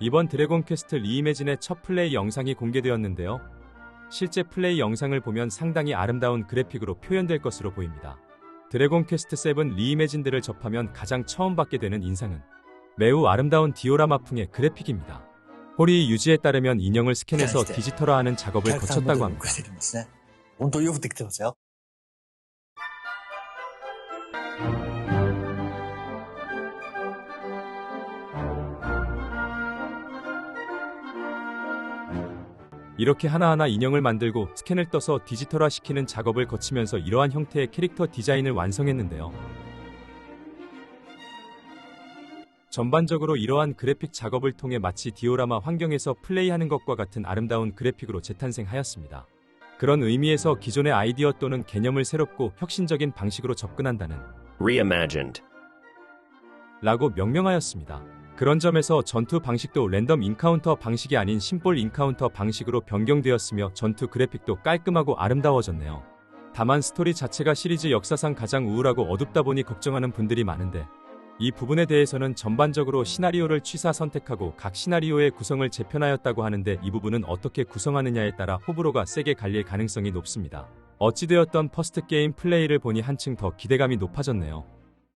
이번 드래곤 퀘스트 리이매진의 첫 플레이 영상이 공개되었는데요. 실제 플레이 영상을 보면 상당히 아름다운 그래픽으로 표현될 것으로 보입니다. 드래곤 퀘스트 7 리이매진들을 접하면 가장 처음 받게 되는 인상은 매우 아름다운 디오라마풍의 그래픽입니다. 호리 유지에 따르면 인형을 스캔해서 디지털화하는 작업을 거쳤다고 합니다. 이렇게 하나하나 인형을 만들고 스캔을 떠서 디지털화 시키는 작업을 거치면서 이러한 형태의 캐릭터 디자인을 완성했는데요. 전반적으로 이러한 그래픽 작업을 통해 마치 디오라마 환경에서 플레이하는 것과 같은 아름다운 그래픽으로 재탄생하였습니다. 그런 의미에서 기존의 아이디어 또는 개념을 새롭고 혁신적인 방식으로 접근한다는 reimagined, 라고 명명하였습니다. 그런 점에서 전투 방식도 랜덤 인카운터 방식이 아닌 심볼 인카운터 방식으로 변경되었으며 전투 그래픽도 깔끔하고 아름다워졌네요. 다만 스토리 자체가 시리즈 역사상 가장 우울하고 어둡다 보니 걱정하는 분들이 많은데 이 부분에 대해서는 전반적으로 시나리오를 취사 선택하고 각 시나리오의 구성을 재편하였다고 하는데 이 부분은 어떻게 구성하느냐에 따라 호불호가 세게 갈릴 가능성이 높습니다. 어찌되었던 퍼스트 게임 플레이를 보니 한층 더 기대감이 높아졌네요.